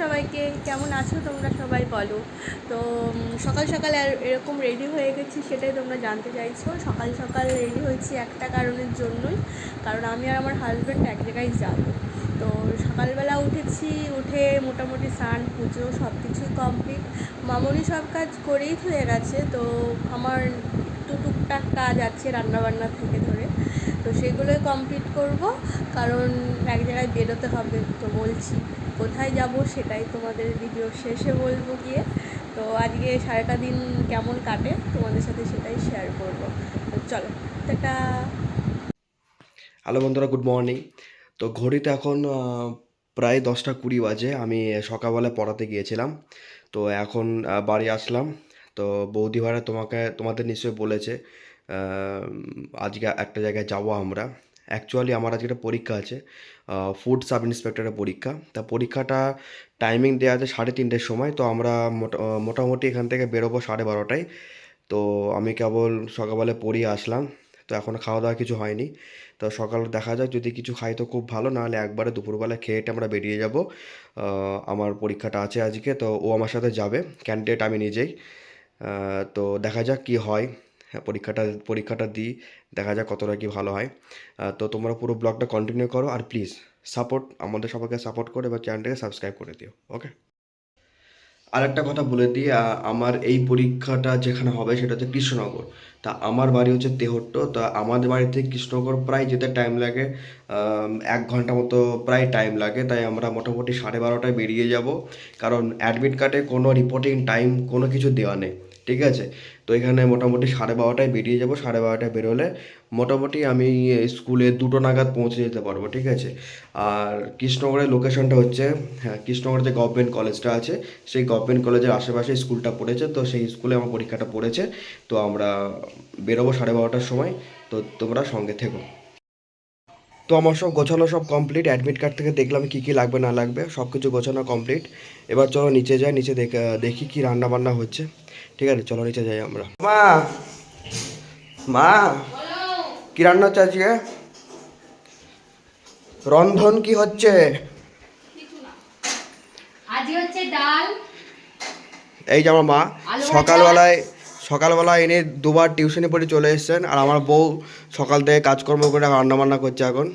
সবাইকে, কেমন আছো তোমরা সবাই বলো। তো সকাল সকাল এরকম রেডি হয়ে গেছি সেটাই তোমরা জানতে চাইছো। সকাল সকাল রেডি হয়েছি একটা কারণের জন্যই, কারণ আমি আর আমার হাজব্যান্ড এক জায়গায় যাব। তো, সকালবেলা উঠেছি, উঠে মোটামুটি স্নান, পুজো সব কিছুই কমপ্লিট মামনি সব কাজ করেই হয়ে গেছে, তো আমার একটু টুকটাক কাজ আছে রান্নাবান্না থেকে ধরে। তো সেগুলোই কমপ্লিট করব, কারণ এক জায়গায় বেরোতে হবে তো বলছি। কোথায় যাব সেটাই তোমাদের ভিডিও শেষে বলব গিয়ে। তো আজকে সারাটা দিন কেমন কাটে তোমাদের সাথে সেটাই শেয়ার করব। তো চলো, টাটা। হ্যালো বন্ধুরা গুড মর্নিং তো ঘড়িতে এখন প্রায় দশটা কুড়ি বাজে। আমি সকালবেলা পড়াতে গিয়েছিলাম। তো এখন বাড়ি আসলাম। তো বৌদি ভাড়া তোমাকে, তোমাদের নিশ্চয়ই বলেছে আজকে একটা জায়গায় যাব আমরা। অ্যাকচুয়ালি আমার আজকে একটা পরীক্ষা আছে ফুড সাব ইন্সপেক্টরের পরীক্ষা। তা পরীক্ষাটা টাইমিং দেওয়া আছে সাড়ে তিনটের সময় তো আমরা মোটা মোটামুটি এখান থেকে বেরোবো সাড়ে বারোটায়। তো আমি কেবল সকালবেলা পড়িয়ে আসলাম তো এখনও খাওয়া দাওয়া কিছু হয়নি। তো সকাল দেখা যাক যদি কিছু খাই তো খুব ভালো নাহলে একবারে দুপুরবেলা খেয়েটে আমরা বেরিয়ে যাব। আমার পরীক্ষাটা আছে আজকে তো ও আমার সাথে যাবে ক্যান্ডিডেট আমি নিজেই। তো দেখা যাক কি হ্যাঁ, পরীক্ষাটা পরীক্ষাটা দিই, দেখা যাক কতটা কি ভালো হয়। তো তোমরা পুরো ব্লগটা কন্টিনিউ করো আর প্লিজ সাপোর্ট আমাদের সবাইকে সাপোর্ট করে এবার চ্যানেলটাকে সাবস্ক্রাইব করে দিও ওকে আর একটা কথা বলে দিই আমার এই পরীক্ষাটা যেখানে হবে সেটা হচ্ছে কৃষ্ণনগর। তা আমার বাড়ি হচ্ছে তেহট্ট, তা আমাদের বাড়ি থেকে কৃষ্ণনগর প্রায় যেতে টাইম লাগে এক ঘণ্টা মতো প্রায় টাইম লাগে, তাই আমরা মোটামুটি সাড়ে বারোটায় বেরিয়ে যাব। কারণ অ্যাডমিট কার্ডে কোনো রিপোর্টিং টাইম কোনো কিছু দেওয়া নেই। ঠিক আছে? তো এখানে মোটামুটি সাড়ে বারোটায় বেরিয়ে যাব, সাড়ে বারোটায় বেরোলে মোটামুটি আমি স্কুলে দুটো নাগাদ পৌঁছে যেতে পারব, ঠিক আছে? আর কৃষ্ণনগরের লোকেশনটা হচ্ছে হ্যাঁ কৃষ্ণনগরের যে গভর্নমেন্ট কলেজটা আছে, সেই গভর্নমেন্ট কলেজের আশেপাশে স্কুলটা পড়েছে, তো সেই স্কুলে আমার পরীক্ষাটা পড়েছে, তো আমরা বেরোবো সাড়ে বারোটার সময়, তো তোমরা সঙ্গে থেকো। তো আমার সব গোছানো সব কমপ্লিট অ্যাডমিট কার্ড থেকে দেখলাম কী কী লাগবে না লাগবে সব কিছু গোছানো কমপ্লিট এবার চলো নিচে যাই, নিচে দেখে, দেখি কি রান্না বান্না হচ্ছে। ঠিক আছে চলো নিচে যাই আমরা। মা মা কি রান্না হচ্ছে আজকে? রন্ধন কি হচ্ছে? আজকে হচ্ছে ডাল। এই যে আমার মা সকালবেলায় সকালবেলায় এনে দুবার টিউশনে পড়ে চলে এসছেন আর আমার বউ সকাল থেকে কাজকর্ম করে রান্না বান্না করছে এখন।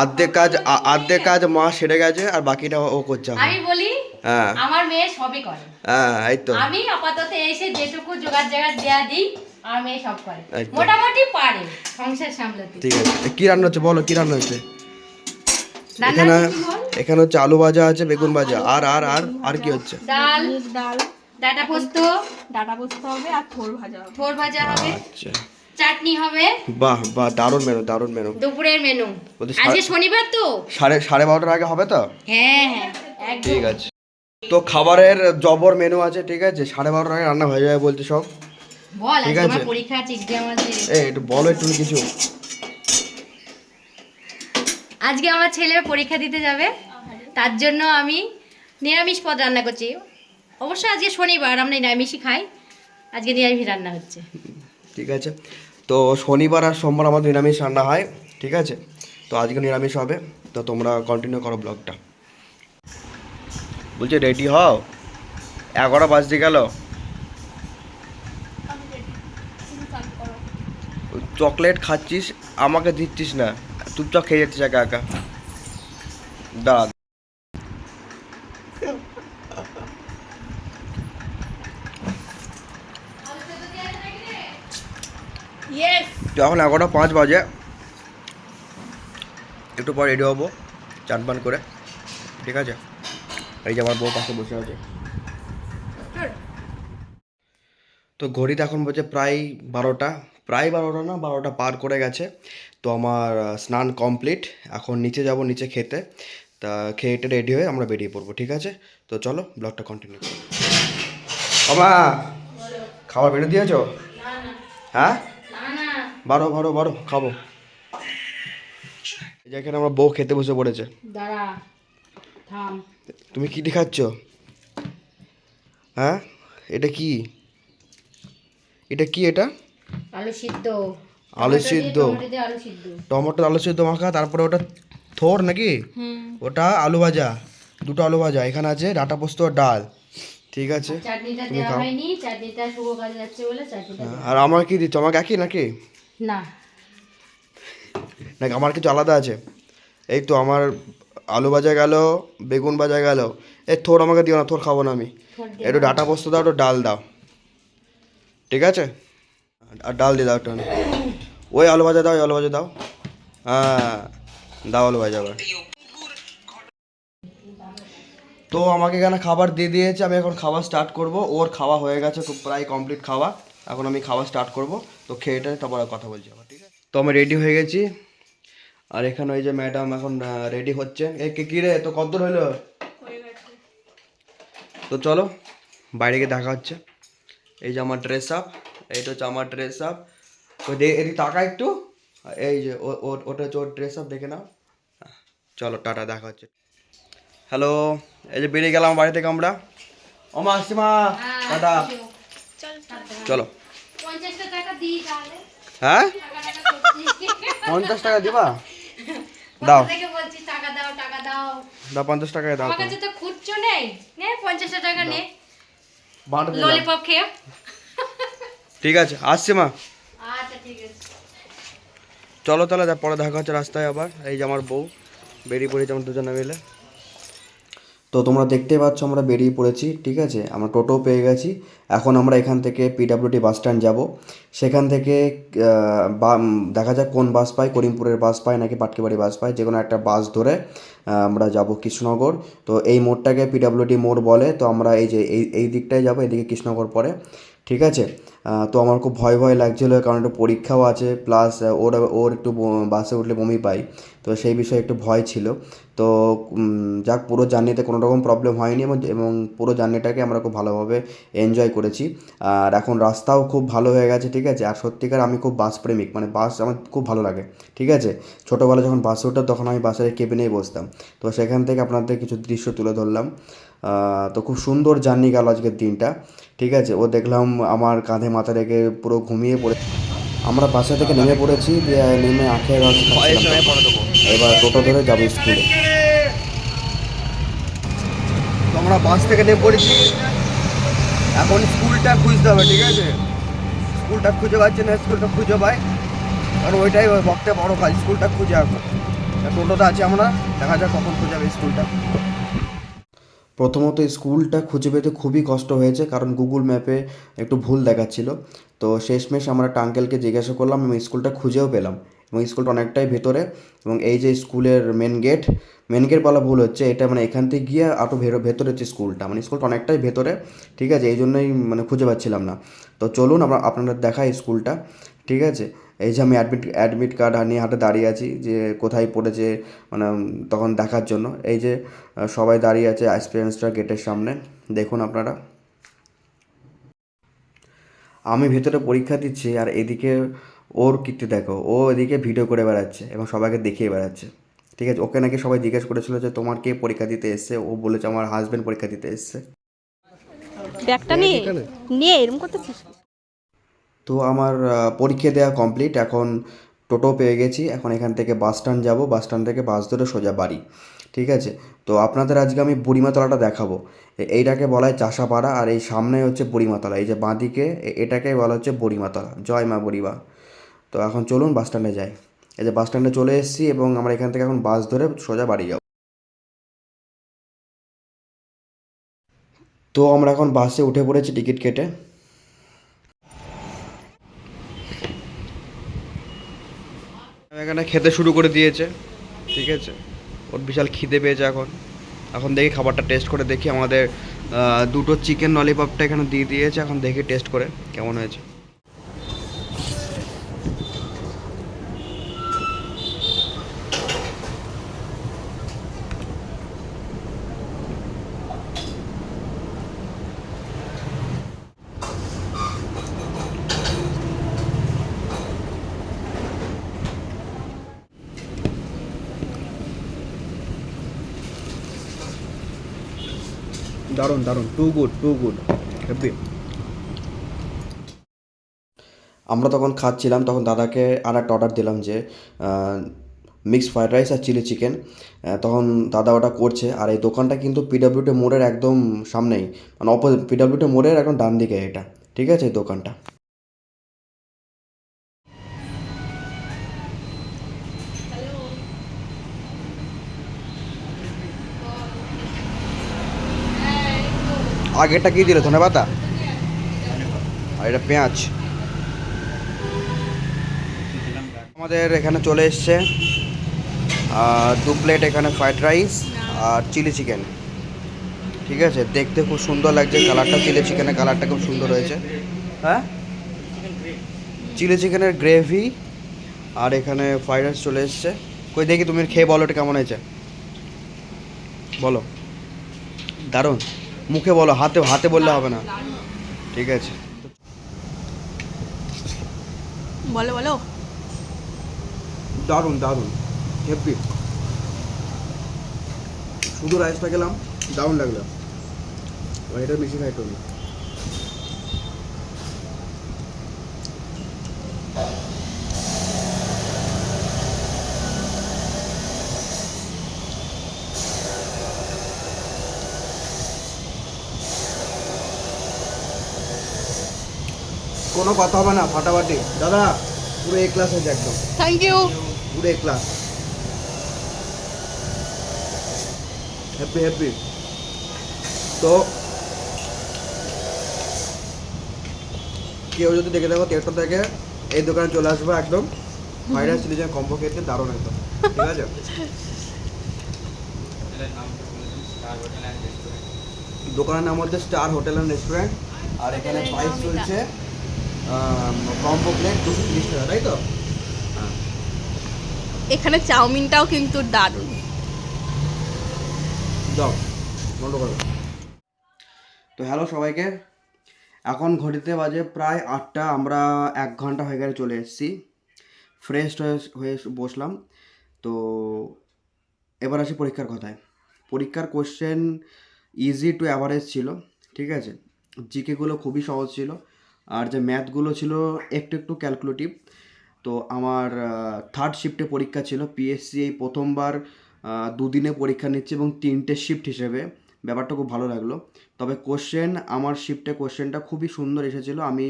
আর্ধেক কাজ আর্ধেক কাজ মা সেরে গেছে আর বাকিটা ও করছে এখন। আমি বলি হ্যাঁ। আমার মেয়ে সবই করে। হ্যাঁ এই তো। আমি আপাতত এসে যেটুকু জোগাড় জায়গা দেয়া দিই আমার মেয়ে সব করে। মোটামুটি পারে সংসার সামলাতে। ঠিক আছে। কি রান্না হচ্ছে? বলো কি রান্না হচ্ছে এখানে এখানে হচ্ছে আলু ভাজা আছে বেগুন ভাজা। আর আর আর আর কি হচ্ছে? ডাল। ডাল। ডাটা পোস্ত। ডাটা পোস্ত হবে আর থোর ভাজা হবে। থোর ভাজা হবে। আচ্ছা। চাটনি হবে। বাহ বাহ দারুণ মেনু দারুণ মেনু দুপুরের মেনু আজকে শনিবার তো? সাড়ে সাড়ে বারোটার আগে হবে তো? হ্যাঁ হ্যাঁ একদম। ঠিক আছে। তো খাবারের জবর মেনু আছে ঠিক আছে? সাড়ে বারোটার আগে রান্না হয়ে যাবে বলছে সব। ঠিক আছে। এই একটু বলো একটু কিছু। আজকে আমার ছেলে পরীক্ষা দিতে যাবে। তার জন্য আমি নিরামিষ পদ রান্না করছি। অবশ্য আজকে শনিবার আমরা নিরামিষই খাই। আজকে নিরামিষ রান্না হচ্ছে। ঠিক আছে? তো শনিবার আর সোমবার আমাদের নিরামিষ রান্না হয় ঠিক আছে? তো আজকে নিরামিষ হবে। তো তোমরা কন্টিনিউ করো ব্লগটা বলছি রেডি হও? এগারো বাজতে গেল। চকলেট খাচ্ছিস আমাকে দিচ্ছিস না। চুপচাপ খেয়ে যাচ্ছিস একা একা। দাঁড়া। এখন এগারোটা পাঁচ বাজে। একটু পর রেডি হব চান পান করে। ঠিক আছে? এই যে আমার বউ পাশে বসে আছে। তো ঘড়িতে এখন বলছে প্রায় বারোটা। প্রায় বারোটা না, বারোটা পার করে গেছে। তো আমার স্নান কমপ্লিট। এখন নিচে যাব, নিচে খেতে। তা খেয়েটে রেডি হয়ে আমরা বেরিয়ে পড়ব, ঠিক আছে? তো চলো, ব্লগটা কন্টিনিউ করো। বাবা খাবার বেড়ে দিয়েছ? হ্যাঁ? বারো বারো বারো খাব। এই যে এখানে আমার বউ খেতে বসে পড়েছে। দাঁড়া। তুমি কি দেখাচ্ছ হ্যাঁ? এটা কি? এটা কি এটা? আলু সিদ্ধ। আলু সিদ্ধ। টমেটো আলু সিদ্ধ। মাখা তারপরে ওটা থোর নাকি? ওটা আলু ভাজা দুটো আলু ভাজা এখানে আছে ডাটা পোস্ত আর ডাল। ঠিক আছে? তুমি খাও। দেওয়া- আর আমার কি দিচ্ছ? আমাকে একই নাকি? না। নাকি আমার কিছু আলাদা আছে? এই তো আমার আলু ভাজা গেল বেগুন ভাজা গেল। এ থোর আমাকে দিও না থোর খাব না আমি। একটু ডাটা পোস্ত দাও একটু ডাল দাও। ঠিক আছে? আর ডাল দিয়ে দাও একটু ওই আলু ভাজা দাও ওই আলু ভাজা দাও। হ্যাঁ দাও আলু ভাজা আবার। তো আমাকে এখানে খাবার দিয়ে দিয়েছে আমি এখন খাবার স্টার্ট করব। ওর খাওয়া হয়ে গেছে খুব প্রায় কমপ্লিট খাওয়া। এখন আমি খাওয়া স্টার্ট করব। তো খেয়ে তারপর কথা বলছি আবার ঠিক আছে? তো আমি রেডি হয়ে গেছি। আর এখানে ওই যে ম্যাডাম এখন রেডি হচ্ছে। এ কে কী রে তো কত হইল তো চলো বাইরে গিয়ে দেখা হচ্ছে। এই যে আমার ড্রেস আপ এইটা হচ্ছে আমার ড্রেস আপ তো এদিকে টাকা একটু। এই যে ওটা হচ্ছে ওর ড্রেস আপ দেখে নাও। চলো টাটা দেখা হচ্ছে। হ্যালো এই যে বেরিয়ে গেলাম বাড়ি থেকে আমরা। ও মা আসছি মা টাটা চলো হ্যাঁ? পঞ্চাশ টাকা দিবা? দাও। থেকে বলছি টাকা দাও টাকা দাও। দাও পঞ্চাশ টাকায় দাও আমার কাছে তো নেই। নে পঞ্চাশ টাকা নে। ললিপপ খেয়ে। ঠিক আছে আসছি মা। আচ্ছা ঠিক আছে। চলো তাহলে পরে দেখা হচ্ছে রাস্তায় আবার। এই যে আমার বউ বেরিয়ে পড়েছে আমার দুজনে মিলে। তো তোমরা দেখতে পাচ্ছ আমরা বেরিয়ে পড়েছি, ঠিক আছে? আমরা টোটো পেয়ে গেছি। এখন আমরা এখান থেকে পিডাব্লিউডি বাস স্ট্যান্ড যাব। সেখান থেকে বা দেখা যাক কোন বাস পাই। করিমপুরের বাস পাই নাকি পাটকেবাড়ি বাস পাই। যে কোনো একটা বাস ধরে আমরা যাব কৃষ্ণনগর। তো এই মোড়টাকে পিডাব্লিউডি মোড় বলে। তো আমরা এই যে, এই এই দিকটায় যাব, এদিকে কৃষ্ণনগর পরে, ঠিক আছে? তো আমার খুব ভয় ভয় লাগছিল, কারণ একটু পরীক্ষাও আছে। প্লাস ওর ওর একটু বাসে উঠলে বমি পাই। তো সেই বিষয়ে একটু ভয় ছিল। তো যাক পুরো জার্নিতে কোনো রকম প্রবলেম হয়নি এবং এবং পুরো জার্নিটাকে আমরা খুব ভালোভাবে এনজয় করেছি। আর এখন রাস্তাও খুব ভালো হয়ে গেছে ঠিক আছে? আর সত্যিকার আমি খুব বাস প্রেমিক মানে বাস আমার খুব ভালো লাগে ঠিক আছে? ছোটোবেলা যখন বাসে উঠতাম তখন আমি বাসের কেবিনেই বসতাম। তো সেখান থেকে আপনাদের কিছু দৃশ্য তুলে ধরলাম। তো খুব সুন্দর জার্নি গেল আজকের দিনটা ঠিক আছে? ও দেখলাম আমার কাঁধে মাথা রেখে পুরো ঘুমিয়ে পড়ে আমরা বাসা থেকে নেমে পড়েছি নেমে আখের রস। এবার টোটো ধরে যাব স্কুলে। তো আমরা বাস থেকে নেমে পড়েছি। এখন স্কুলটা খুঁজতে হবে, ঠিক আছে? স্কুলটা খুঁজে পাচ্ছি না, স্কুলটা খুঁজে পাই। কারণ ওইটাই বক্তে বড় কাজ, স্কুলটা খুঁজে এখন। টোটোটা আছে আমরা, দেখা যাক কখন খুঁজে যাবে স্কুলটা। প্রথমত স্কুলটা খুঁজে পেতে খুবই কষ্ট হয়েছে, কারণ গুগল ম্যাপে একটু ভুল দেখাচ্ছিল। তো শেষমেশ আমরা টাঙ্কেলকে জিজ্ঞাসা করলাম এবং স্কুলটা খুঁজেও পেলাম। এবং স্কুলটা অনেকটাই ভেতরে এবং এই যে স্কুলের মেন গেট মেন গেট বলা ভুল হচ্ছে, এটা মানে এখান থেকে গিয়ে আরও ভেতরে হচ্ছে স্কুলটা। মানে স্কুলটা অনেকটাই ভেতরে, ঠিক আছে? এই জন্যই মানে খুঁজে পাচ্ছিলাম না। তো চলুন আমরা আপনাদের দেখাই স্কুলটা, ঠিক আছে? এই যে আমি অ্যাডমিট অ্যাডমিট কার্ড নিয়ে হাতে দাঁড়িয়ে আছি যে কোথায় পড়েছে মানে তখন দেখার জন্য। এই যে সবাই দাঁড়িয়ে আছে অ্যাসপিরেন্টসরা গেটের সামনে, দেখুন আপনারা। আমি ভেতরে পরীক্ষা দিচ্ছি আর এদিকে ওর কীর্তি দেখো ও এদিকে ভিডিও করে বেড়াচ্ছে এবং সবাইকে দেখিয়ে বেড়াচ্ছে। ঠিক আছে ওকে নাকি সবাই জিজ্ঞেস করেছিল যে তোমার কে পরীক্ষা দিতে এসছে? ও বলেছে আমার হাজব্যান্ড পরীক্ষা দিতে এসছে। ব্যাগটা নিয়ে নিয়ে এরকম করতেছিস? তো আমার পরীক্ষা দেওয়া কমপ্লিট এখন টোটো পেয়ে গেছি। এখন এখান থেকে বাস স্ট্যান্ড যাব বাস স্ট্যান্ড থেকে বাস ধরে সোজা বাড়ি। ঠিক আছে তো আপনাদের আজকে আমি বুড়িমাতলাটা দেখাবো। এইটাকে বলা হয় চাষাপাড়া আর এই সামনে হচ্ছে বুড়িমাতলা। এই যে বাঁদিকে এটাকে বলা হচ্ছে বুড়িমাতলা। জয় মা বুড়িমা। তো এখন চলুন বাস স্ট্যান্ডে যাই। এই যে বাস স্ট্যান্ডে চলে এসেছি এবং আমরা এখান থেকে এখন বাস ধরে সোজা বাড়ি যাব। তো আমরা এখন বাসে উঠে পড়েছি টিকিট কেটে। এখানে খেতে শুরু করে দিয়েছে, ঠিক আছে? ওর বিশাল খিদে পেয়েছে এখন। এখন দেখি খাবারটা টেস্ট করে দেখি। আমাদের দুটো চিকেন ললিপপটা এখানে দিয়ে দিয়েছে। এখন দেখি টেস্ট করে কেমন হয়েছে। দারুণ দারুণ। Too good too good happy আমরা তখন খাচ্ছিলাম, তখন দাদাকে আর একটা অর্ডার দিলাম যে মিক্স ফ্রাইড রাইস আর চিলি চিকেন তখন দাদা ওটা করছে, আর এই দোকানটা কিন্তু পিডাব্লিউটি মোড়ের একদম সামনেই। মানে অপোজিট পিডাব্লিউটি মোড়ের একদম ডান দিকে এটা। ঠিক আছে এই দোকানটা? আগেরটা কি দিল? ধনে পাতা আর এটা পেঁয়াজ। আমাদের এখানে চলে এসছে দু প্লেট এখানে ফ্রাইড রাইস আর চিলি চিকেন ঠিক আছে? দেখতে খুব সুন্দর লাগছে কালারটা চিলি চিকেনের কালারটা খুব সুন্দর হয়েছে। হ্যাঁ? চিলি চিকেনের গ্রেভি আর এখানে ফ্রাইড রাইস চলে এসছে। কই, দেখি তুমি খেয়ে বলো এটা কেমন হয়েছে। বলো। দারুণ। মুখে বলো হাতে হাতে বললে হবে না। ঠিক আছে। বলো বলো। দারুণ দারুণ। হেপি শুধু রাইসটা গেলাম দারুণ লাগল। এটা বেশি খাইতো না কোনো কথা হবে না ফাটাফাটি। দাদা পুরো এ ক্লাস হয়েছে একদম। থ্যাংক ইউ পুরো এ ক্লাস হ্যাপি হ্যাপি তো কেউ যদি দেখে থাকো তেরোটা থেকে এই দোকানে চলে আসব একদম। রাইস চিলি চিকেন কম্বো খেতে দারুণ একদম। ঠিক আছে? দোকানের নাম হচ্ছে স্টার হোটেল অ্যান্ড রেস্টুরেন্ট আর এখানে প্রাইস চলছে কম্বো প্লেট দুশো তিরিশ টাকা তাই তো? হ্যাঁ। এখানে চাউমিনটাও কিন্তু দারুণ। দাও বন্ধ করো। তো হ্যালো সবাইকে এখন ঘড়িতে বাজে প্রায় আটটা আমরা এক ঘণ্টা হয়ে গেলে চলে এসেছি। ফ্রেশ হয়ে হয়ে বসলাম। তো এবার আসি পরীক্ষার কথায়। পরীক্ষার কোশ্চেন ইজি টু অ্যাভারেজ ছিল ঠিক আছে? জিকেগুলো খুবই সহজ ছিল। আর যে ম্যাথগুলো ছিল একটু একটু ক্যালকুলেটিভ তো আমার থার্ড শিফটে পরীক্ষা ছিল পিএসসি এই প্রথমবার দুদিনে পরীক্ষা নিচ্ছে এবং তিনটে শিফট হিসেবে। ব্যাপারটা খুব ভালো লাগল। তবে কোশ্চেন আমার শিফটে কোশ্চেনটা খুবই সুন্দর এসেছিল। আমি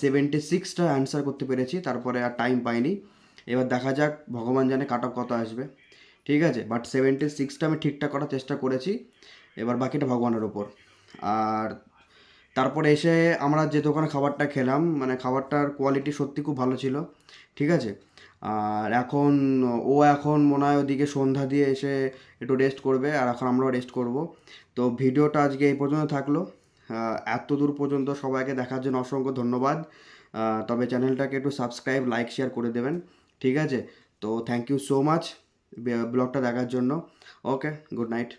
সেভেন্টি সিক্সটা অ্যান্সার করতে পেরেছি, তারপরে আর টাইম পাইনি। এবার দেখা যাক, ভগবান জানে কাট অফ কত আসবে। ঠিক আছে? বাট সেভেন্টি সিক্সটা আমি ঠিকঠাক করার চেষ্টা করেছি। এবার বাকিটা ভগবানের ওপর আর তারপরে এসে আমরা যে দোকানে খাবারটা খেলাম মানে খাবারটার কোয়ালিটি সত্যি খুব ভালো ছিল, ঠিক আছে? আর এখন ও এখন মনে হয় ওদিকে সন্ধ্যা দিয়ে এসে একটু রেস্ট করবে, আর এখন আমরাও রেস্ট করব। তো ভিডিওটা আজকে এই পর্যন্ত থাকল। এত দূর পর্যন্ত সবাইকে দেখার জন্য অসংখ্য ধন্যবাদ। তবে চ্যানেলটাকে একটু সাবস্ক্রাইব লাইক শেয়ার করে দেবেন, ঠিক আছে? তো থ্যাংক ইউ সো মাচ ব্লগটা দেখার জন্য। Okay good night